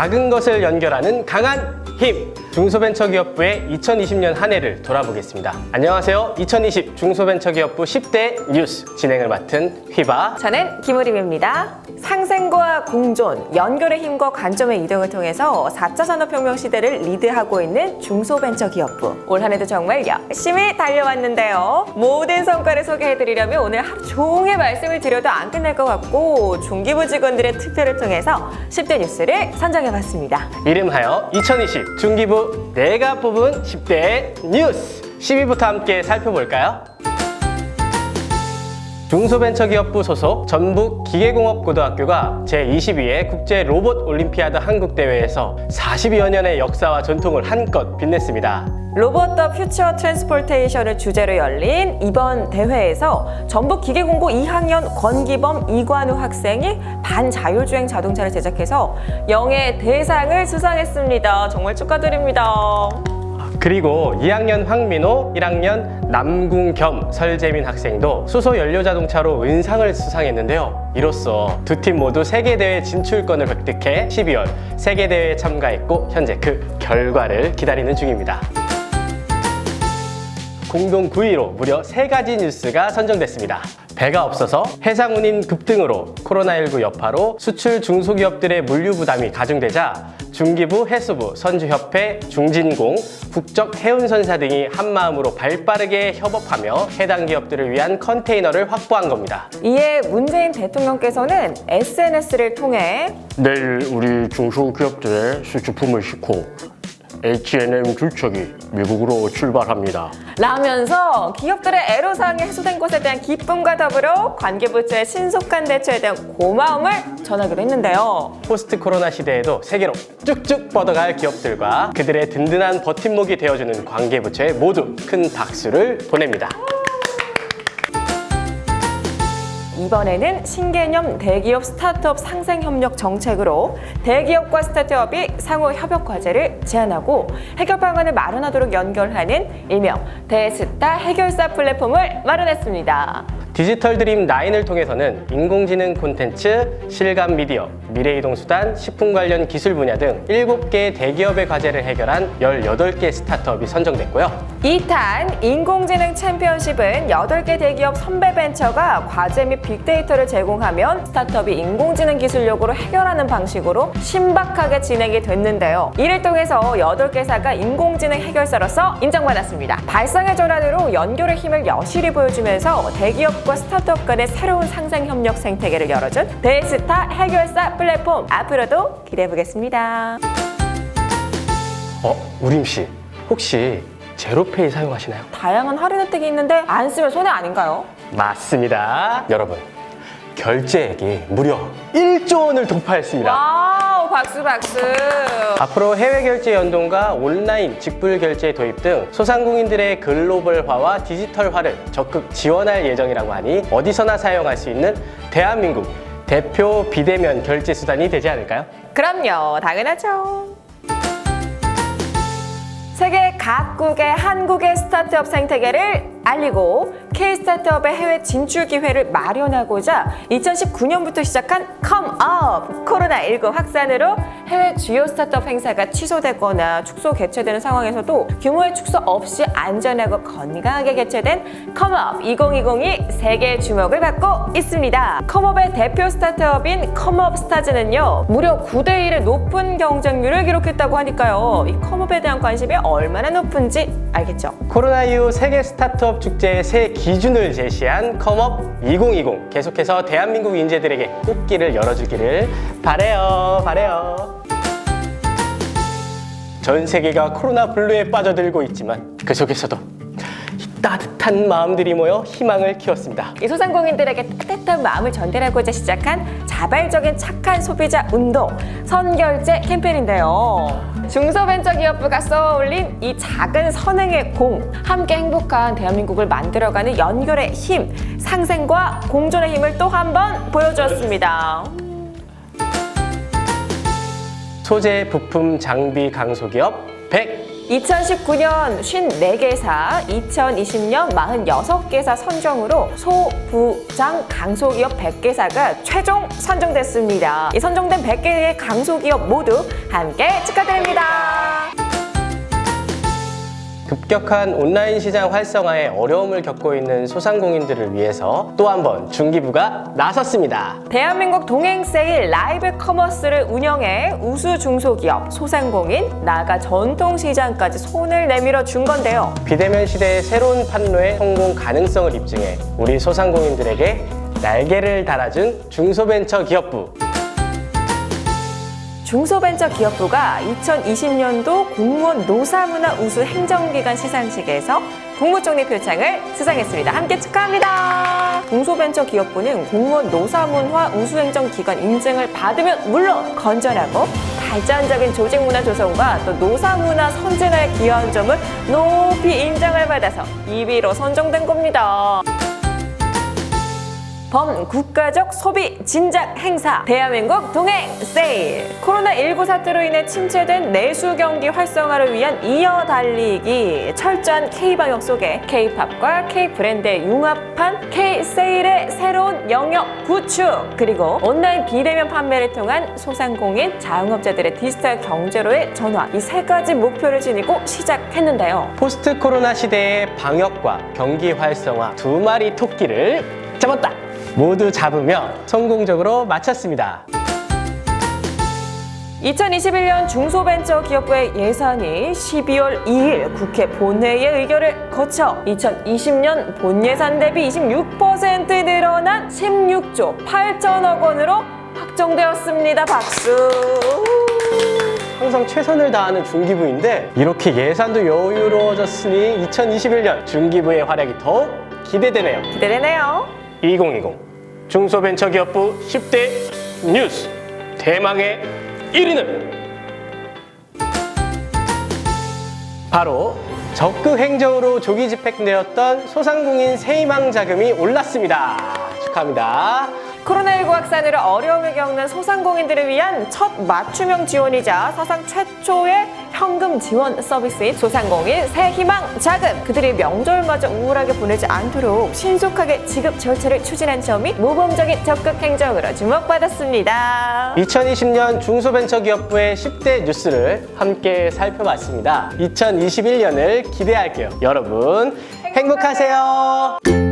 작은 것을 연결하는 강한 힘 중소벤처기업부의 2020년 한 해를 돌아보겠습니다. 안녕하세요. 2020 중소벤처기업부 10대 뉴스 진행을 맡은 휘바 저는 김우림입니다. 상생과 공존, 연결의 힘과 관점의 이동을 통해서 4차 산업혁명 시대를 리드하고 있는 중소벤처기업부. 올 한 해도 정말 열심히 달려왔는데요. 모든 성과를 소개해드리려면 오늘 하루 종일 말씀을 드려도 안 끝날 것 같고 중기부 직원들의 투표를 통해서 10대 뉴스를 선정해봤습니다. 이름하여 2020 중기부 내가 뽑은 10대 뉴스 10위부터 함께 살펴볼까요? 중소벤처기업부 소속 전북 기계공업고등학교가 제22회 국제 로봇 올림피아드 한국 대회에서 40여 년의 역사와 전통을 한껏 빛냈습니다. 로봇 더 퓨처 트랜스포테이션을 주제로 열린 이번 대회에서 전북 기계공고 2학년 권기범 이관우 학생이 반자율주행 자동차를 제작해서 영예 대상을 수상했습니다. 정말 축하드립니다. 그리고 2학년 황민호, 1학년 남궁 겸, 설재민 학생도 수소 연료 자동차로 은상을 수상했는데요. 이로써 두 팀 모두 세계대회 진출권을 획득해 12월 세계대회에 참가했고 현재 그 결과를 기다리는 중입니다. 공동 9위로 무려 세가지 뉴스가 선정됐습니다. 배가 없어서 해상운임 급등으로 코로나19 여파로 수출 중소기업들의 물류 부담이 가중되자 중기부, 해수부, 선주협회, 중진공, 국적 해운선사 등이 한마음으로 발빠르게 협업하며 해당 기업들을 위한 컨테이너를 확보한 겁니다. 이에 문재인 대통령께서는 SNS를 통해 내일 우리 중소기업들의 수주품을 싣고 H&M 줄척이 미국으로 출발합니다. 라면서 기업들의 애로사항이 해소된 것에 대한 기쁨과 더불어 관계부처의 신속한 대처에 대한 고마움을 전하기도 했는데요. 포스트 코로나 시대에도 세계로 쭉쭉 뻗어갈 기업들과 그들의 든든한 버팀목이 되어주는 관계부처에 모두 큰 박수를 보냅니다. 이번에는 신개념 대기업 스타트업 상생 협력 정책으로 대기업과 스타트업이 상호 협업 과제를 제안하고 해결 방안을 마련하도록 연결하는 일명 대스타 해결사 플랫폼을 마련했습니다. 디지털 드림 9을 통해서는 인공지능 콘텐츠, 실감 미디어, 미래이동 수단, 식품 관련 기술 분야 등 7개 대기업의 과제를 해결한 18개 스타트업이 선정됐고요. 2탄 인공지능 챔피언십은 8개 대기업 선배 벤처가 과제 및 빅데이터를 제공하면 스타트업이 인공지능 기술력으로 해결하는 방식으로 신박하게 진행이 됐는데요. 이를 통해서 8개사가 인공지능 해결사로서 인정받았습니다. 발상의 전환으로 연결의 힘을 여실히 보여주면서 대기업 과 스타트업 간의 새로운 상생 협력 생태계를 열어준 대스타 해결사 플랫폼 앞으로도 기대해 보겠습니다. 어, 우림 씨, 혹시 제로페이 사용하시나요? 다양한 할인 혜택이 있는데 안 쓰면 손해 아닌가요? 맞습니다. 여러분, 결제액이 무려 1조 원을 돌파했습니다. 와우 박수 박수. 앞으로 해외 결제 연동과 온라인 직불 결제 도입 등 소상공인들의 글로벌화와 디지털화를 적극 지원할 예정이라고 하니 어디서나 사용할 수 있는 대한민국 대표 비대면 결제 수단이 되지 않을까요? 그럼요. 당연하죠. 세계 각국의 한국의 스타트업 생태계를 알리고 K-스타트업의 해외 진출 기회를 마련하고자 2019년부터 시작한 컴업 코로나19 확산으로 해외 주요 스타트업 행사가 취소되거나 축소 개최되는 상황에서도 규모의 축소 없이 안전하고 건강하게 개최된 컴업 2020이 세계 주목을 받고 있습니다. 컴업의 대표 스타트업인 컴업 스타즈는요 무려 9대 1의 높은 경쟁률을 기록했다고 하니까요 이 컴업에 대한 관심이 얼마나 높은지 알겠죠? 코로나 이후 세계 스타트업 축제의 새 기준을 제시한 컴업 2020 계속해서 대한민국 인재들에게 꽃길을 열어주기를 바래요 바래요 전 세계가 코로나 블루에 빠져들고 있지만 그 속에서도 이 따뜻한 마음들이 모여 희망을 키웠습니다 이 소상공인들에게 따뜻한 마음을 전달하고자 시작한 자발적인 착한 소비자 운동 선결제 캠페인인데요. 중소벤처기업부가 쏘아올린 이 작은 선행의 공 함께 행복한 대한민국을 만들어가는 연결의 힘 상생과 공존의 힘을 또 한 번 보여주었습니다. 소재, 부품, 장비 강소기업 100 2019년 54개사, 2020년 46개사 선정으로 소부장 강소기업 100개사가 최종 선정됐습니다. 이 선정된 100개의 강소기업 모두 함께 축하드립니다. 급격한 온라인 시장 활성화에 어려움을 겪고 있는 소상공인들을 위해서 또 한 번 중기부가 나섰습니다. 대한민국 동행세일 라이브 커머스를 운영해 우수 중소기업, 소상공인, 나아가 전통시장까지 손을 내밀어 준 건데요. 비대면 시대의 새로운 판로의 성공 가능성을 입증해 우리 소상공인들에게 날개를 달아준 중소벤처기업부 중소벤처기업부가 2020년도 공무원 노사문화 우수 행정기관 시상식에서 국무총리 표창을 수상했습니다. 함께 축하합니다. 중소벤처기업부는 공무원 노사문화 우수행정기관 인증을 받으면 물론 건전하고 발전적인 조직문화 조성과 또 노사문화 선진화에 기여한 점을 높이 인정을 받아서 2위로 선정된 겁니다. 범국가적 소비 진작 행사. 대한민국 동행 세일. 코로나19 사태로 인해 침체된 내수 경기 활성화를 위한 이어 달리기. 철저한 K-방역 속에 K-팝과 K-브랜드의 융합한 K-세일의 새로운 영역 구축. 그리고 온라인 비대면 판매를 통한 소상공인 자영업자들의 디지털 경제로의 전환. 이 세 가지 목표를 지니고 시작했는데요. 포스트 코로나 시대의 방역과 경기 활성화 두 마리 토끼를 잡았다. 모두 잡으며 성공적으로 마쳤습니다. 2021년 중소벤처기업부의 예산이 12월 2일 국회 본회의의 의결을 거쳐 2020년 본예산 대비 26% 늘어난 16조 8천억 원으로 확정되었습니다. 박수! 항상 최선을 다하는 중기부인데 이렇게 예산도 여유로워졌으니 2021년 중기부의 활약이 더욱 기대되네요. 기대되네요. 2020 중소벤처기업부 10대 뉴스 대망의 1위는 바로 적극 행정으로 조기 집행되었던 소상공인 세희망 자금이 올랐습니다. 축하합니다. 코로나19 확산으로 어려움을 겪는 소상공인들을 위한 첫 맞춤형 지원이자 사상 최초의 현금 지원 서비스인 소상공인 새희망 자금 그들이 명절마저 우울하게 보내지 않도록 신속하게 지급 절차를 추진한 점이 모범적인 적극 행정으로 주목받았습니다. 2020년 중소벤처기업부의 10대 뉴스를 함께 살펴봤습니다. 2021년을 기대할게요. 여러분 행복하세요.